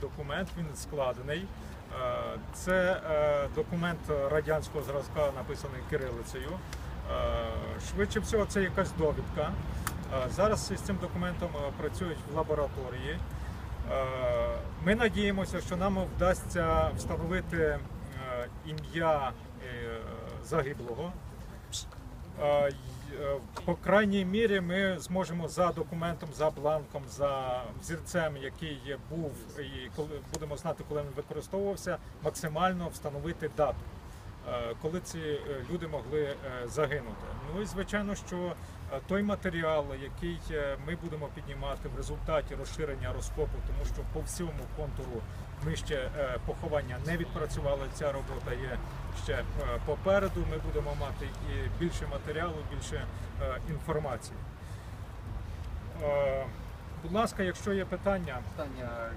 документ, він складений. Е, Це е, документ радянського зразка, написаний кирилицею. Е, Швидше всього, це якась довідка. Зараз із цим документом працюють в лабораторії. Ми надіємося, що нам вдасться встановити ім'я загиблого. Е, По крайній мірі ми зможемо за документом, за бланком, за взірцем, який був, і коли будемо знати, коли він використовувався, максимально встановити дату, е, коли ці е, люди могли загинути. Ну і звичайно, що той матеріал, який ми будемо піднімати в результаті розширення розкопу, тому що по всьому контуру ми ще поховання не відпрацювали. Ця робота є ще е, попереду. Ми будемо мати і більше матеріалу, більше е, інформації. Е, Будь ласка, якщо є питання, Питання,